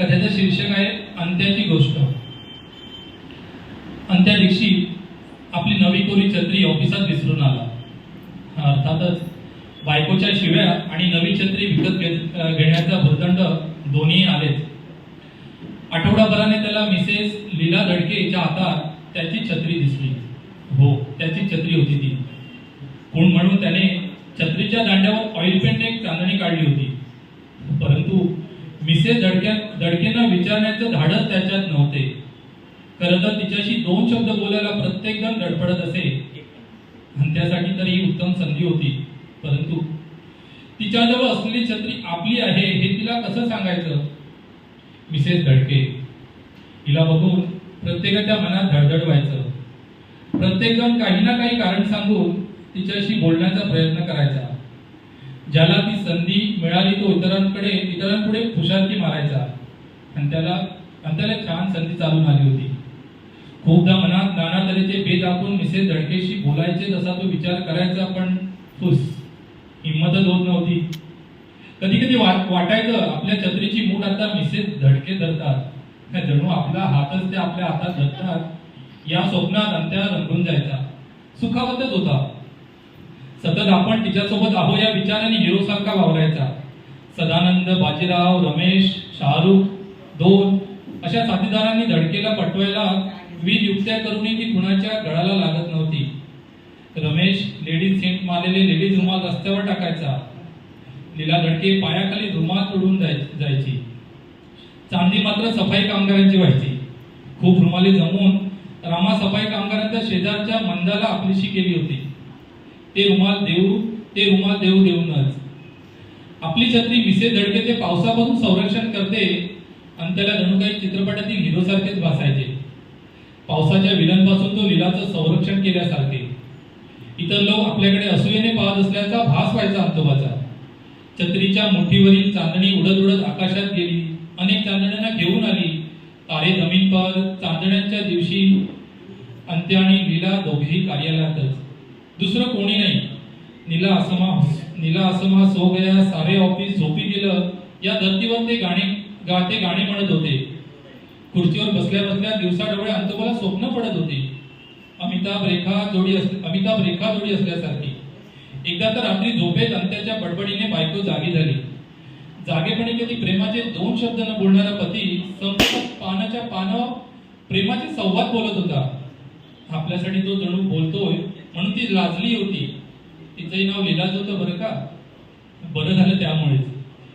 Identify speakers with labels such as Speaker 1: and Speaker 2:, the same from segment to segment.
Speaker 1: कथेचं शीर्षक आहे अंत्याची गोष्ट. अंत्या दिवशी आपली नवी कोरी छत्री ऑफिसात विसरून आला. अर्थातच बायकोच्या शिव्या आणि नवी छत्री विकत घेण्याचा भूर्दंड दोन्ही आलेच आठवडाभराने त्याला मिसेस लीला दडके हातात त्याची छत्री दिसली. हो त्याची छत्री होती ती. कोण म्हणून त्याने छत्रीच्या दांड्यावर ऑइल पेंट एक चांदणी काढली होती? परंतु मिसेस दडक्या दडकेंना विचारण्याचं धाडस त्याच्यात नव्हते. खरं तर तिच्याशी दोन शब्द बोलायला प्रत्येक जण धडपडत असे. आणि त्यासाठी तर ही उत्तम संधी होती. परंतु तिच्याजवळ असलेली छत्री आपली आहे हे तिला कसं सांगायचं? मिसेस धडके तिला बघून प्रत्येकाच्या मनात धडधड व्हायचं. प्रत्येक जण काही ना काही कारण सांगून तिच्याशी बोलण्याचा प्रयत्न करायचा. ज्याला ती संधी मिळाली तो इतरांकडे इतरांपुढे खुशालकी मारायचा. आणि त्याला आणि त्याला छान संधी चालून आली होती. खूपदा मनात नाना तऱ्हेचे भेद दाखवून मिसेस धडकेशी बोलायचे तसा तो विचार करायचा पण फुस हिंमतच होत नव्हती. कधी कधी वाट वाटायचं आपल्या छत्रीची मूठ आता मिसेस धडके धरतात. काय जणू आपला हातच ते आपल्या हातात धरतात. या स्वप्नात अंत्या रंगून जायचा. सुखावतच होता. सतत आपण तिच्यासोबत आहो या विचाराने हिरो सारखा वावरायचा. सदानंद बाजीराव रमेश शाहरुख दोन अशा साथीदारांनी धडकेला पटवायला वीज युक्त्या करूनही ती कुणाच्या गळाला लागत नव्हती. रमेश लेडीज सेंट मारलेले लेडीज रुमाल रस्त्यावर टाकायचा. लीला धडके पायाखाली रुमाल तोडून जाय- जायची. चांदी मात्र सफाई कामगारांची व्हायची. खूप रुमाली जमून रामा सफाई कामगारांच्या शेजारच्या मंदाला आपलीशी केली होती. ते रुमाल देऊ ते रुमाल देऊ देऊनच. आपली छत्री विसे धडके ते पावसापासून संरक्षण करते आणि त्याला जणू काही चित्रपटातील हिरो सारखेच भासायचे. पावसाच्या विलनपासून तो लिलाचं संरक्षण केल्यासारखे. इतर लोक आपल्याकडे असूयेने पाहत असल्याचा भास व्हायचा अंतोबाचा छत्रीच्या मुठीवरील चांदणी उडत उडत आकाशात गेली. अनेक चांदण्यांना घेऊन आली. तारे जमीन पर चांदण्यांच्या दिवशी अंत्य आणि लीला दोघेही कार्यालयातच. दुसरं कोणी नाही. नीला असमा हो- नीला असमा सो गया सारे ऑफिस झोपी गेलं. या धर्तीवर ते गाणे गाते गाणे म्हणत होते. खुर्चीवर बसल्या बसल्या दिवसा डोळे अंतोबाला स्वप्न पडत होती. अमिताभ रेखा जोडी अस अमिताभ रेखा जोडी असल्यासारखी. एकदा तर रात्री झोपेत अंत्याच्या बडबडीने बायको जागी झाली. जागेपणी कधी प्रेमाचे दोन शब्द न बोलणारा पती संपूर्ण पानाच्या पानावर प्रेमाचे संवाद बोलत होता. आपल्यासाठी तो जणू बोलतोय म्हणून ती लाजली होती. तिचंही नाव लिलाज होतं बरं का. बरं झालं त्यामुळेच.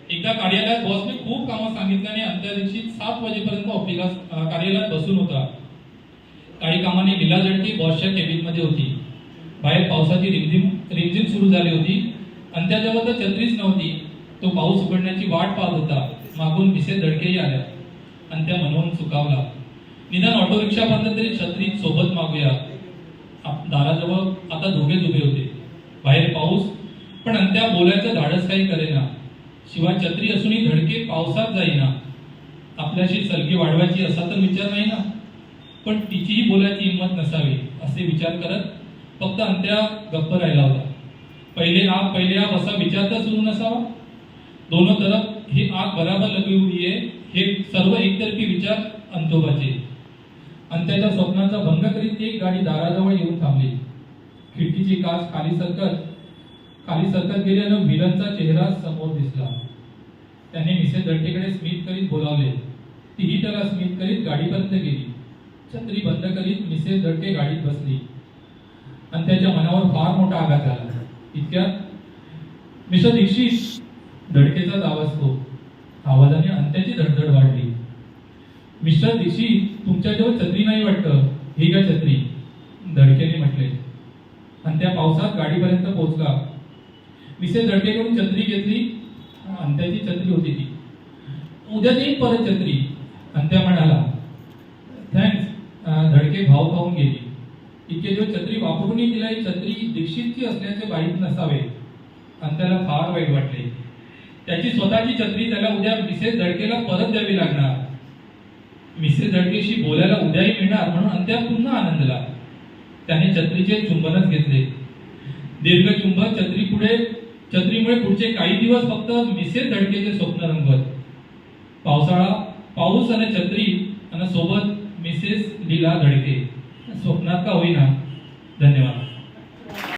Speaker 1: एकदा कार्यालयात बॉसने खूप कामं सांगितल्याने अंत्या दिवशी सात वाजेपर्यंत ऑफिस कार्यालयात बसून होता. काही कामाने लिलाज जडकी बॉसच्या केबिनमध्ये होती. बाहेर पावसाची रिमझिम रिमझिम सुरू झाली होती. आणि त्याजवळ तर छत्रीच नव्हती. तो पाऊस उघडण्याची वाट पाहत होता. मागून मिसेस धडकेही आल्या. आणि त्या मनवून चुकावला निदान ऑटो रिक्षापर्यंत तरी छत्री सोबत मागूया. दाराजवळ आता दोघेच उभे होते. बाहेर पाऊस पण अंत्या बोलायचं धाडस काही करेना. शिवाय छत्री असूनही धडके पावसात जाईना. आपल्याशी सलगी वाढवायची असा तर विचार नाही ना पण तिचीही बोलायची हिंमत नसावी असे विचार करत फक्त अंत्या गप्प राहिला होता. पहिले आग पहिले आग असा विचार तर सुरू नसावा. दोनों तरफ ही आग बराबर लगी हुई आहे हे सर्व एकतर्फी विचार अंतोबाचे. अंत्याच्या स्वप्नाचा भंग करीत एक गाडी दाराजवळ येऊन थांबली. खिडकीची काच खाली सरकत खाली सरकत गेल्यानं मिलनचा चेहरा समोर दिसला. त्याने मिसेस दट्टेकडे स्मित करीत बोलावले. तीही त्याला स्मित करीत गाडी बंद केली. छत्री बंद करीत मिसेस दट्टे गाडीत बसली. आणि त्याच्या मनावर फार मोठा आघात झाला. इतक्यात मिस्टर दीक्षित धडकेचाच आवाज तो. आवाजाने अंत्याची धडधड वाढली. मिस्टर दीक्षित तुमच्याजवळ छत्री नाही वाटतं ही का छत्री. धडकेने म्हटले. आणि त्या पावसात गाडीपर्यंत पोहोचला. मिसेस धडकेकडून छत्री घेतली आणि त्याची छत्री होती ती. उद्या देईन परत छत्री. अंत्या म्हणाला थँक्स धडके भाव खाऊन गेली. इतके दिवस छत्री वापरूनही तिला ही छत्री दीक्षितची असल्याचे माहीत नसावे. आणि त्याला फार वाईट वाटले. त्याची स्वतःची छत्री त्याला उद्या मिसेस धडकेला परत द्यावी लागणार. मिसेस धडकेशी बोलायला उद्याही मिळणार म्हणून अंत्या पुन्हा आनंदला. त्याने छत्रीचे चुंबनच घेतले. दीर्घ चुंबन छत्री पुढे छत्रीमुळे पुढचे काही दिवस फक्त मिसेस धडकेचे स्वप्न रंगत पावसाळा पाऊस आणि छत्री आणि सोबत मिसेस लीला धडके. स्वप्नात का होईना.